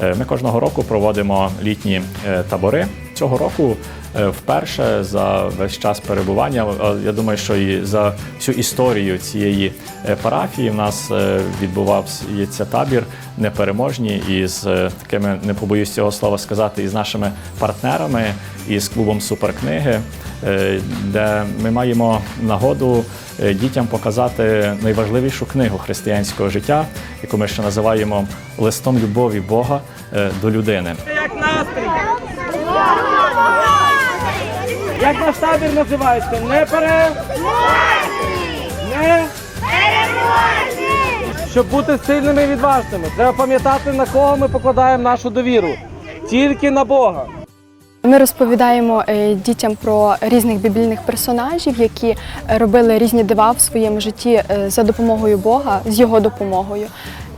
Е, Ми кожного року проводимо літні е, табори. Цього року е, вперше за весь час перебування, я думаю, що і за всю історію цієї парафії в нас відбувався табір непереможні із такими, не побоюсь цього слова сказати, із нашими партнерами, із клубом Суперкниги, де ми маємо нагоду дітям показати найважливішу книгу християнського життя, яку ми ще називаємо листом любові Бога е, до людини. Як настрій? Як наш табір називається? Не пере... Не... Щоб бути сильними і відважними, треба пам'ятати, на кого ми покладаємо нашу довіру. Тільки на Бога. Ми розповідаємо е, дітям про різних біблійних персонажів, які робили різні дива в своєму житті е, за допомогою Бога, з його допомогою.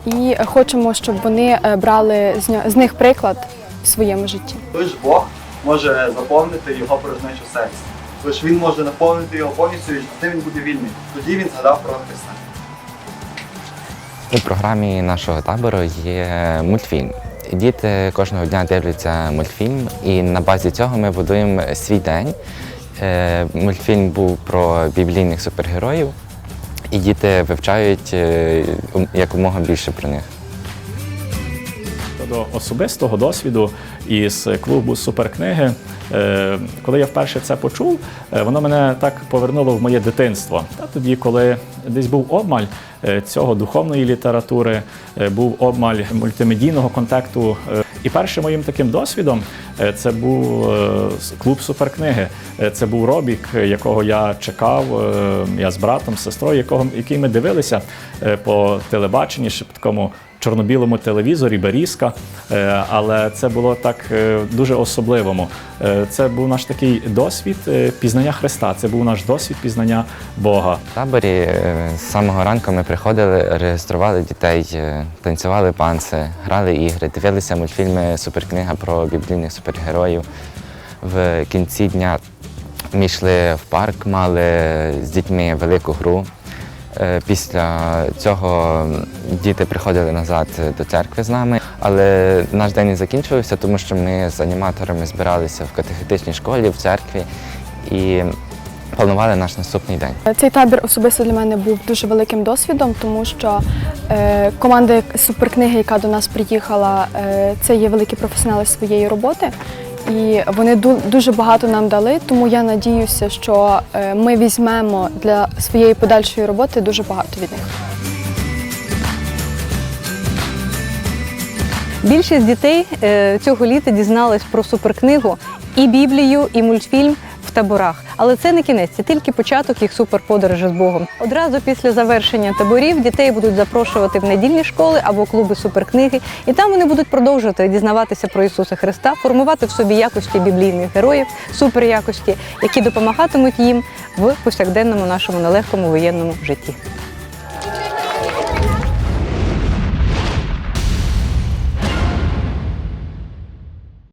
І хочемо, щоб вони е, брали з них приклад в своєму житті. Лиш Бог може заповнити його порожнечу серця. Лиш він може наповнити його повністю, і тоді він буде вільний. Тоді він згадав про Христа. У програмі нашого табору є мультфільм. Діти кожного дня дивляться мультфільм, і на базі цього ми будуємо свій день. Е, Мультфільм був про біблійних супергероїв, і діти вивчають е, якомога більше про них. Щодо особистого досвіду із клубу суперкниги, е, коли я вперше це почув, е, воно мене так повернуло в моє дитинство. Та тоді, коли десь був обмаль е, цього духовної літератури, був обмаль мультимедійного контакту. І першим моїм таким досвідом це був клуб суперкниги. Це був Робік, якого я чекав. Я з братом, з сестрою, якого який ми дивилися по телебаченні, ще по такому чорно-білому телевізорі, Берізка. Е, Але це було так е, дуже особливому. Е, Це був наш такий досвід пізнання Христа. Це був наш досвід пізнання Бога. В таборі з самого ранку ми приходили, реєстрували дітей, танцювали панси, грали ігри, дивилися мультфільми Суперкнига про біблійних супергероїв. В кінці дня ми йшли в парк, мали з дітьми велику гру. Е, Після цього діти приходили назад до церкви з нами, але наш день не закінчився, тому що ми з аніматорами збиралися в катехетичній школі, в церкві і планували наш наступний день. Цей табір особисто для мене був дуже великим досвідом, тому що е, команда суперкниги, яка до нас приїхала, е, це є великі професіонали своєї роботи. І вони дуже багато нам дали, тому я надіюся, що е, ми візьмемо для своєї подальшої роботи дуже багато від них. Більшість дітей е, цього літа дізналась про суперкнигу і Біблію, і мультфільм в таборах. Але це не кінець, це тільки початок їх суперподорожі з Богом. Одразу після завершення таборів дітей будуть запрошувати в недільні школи або клуби суперкниги, і там вони будуть продовжувати дізнаватися про Ісуса Христа, формувати в собі якості біблійних героїв, суперякості, які допомагатимуть їм в повсякденному нашому нелегкому воєнному житті.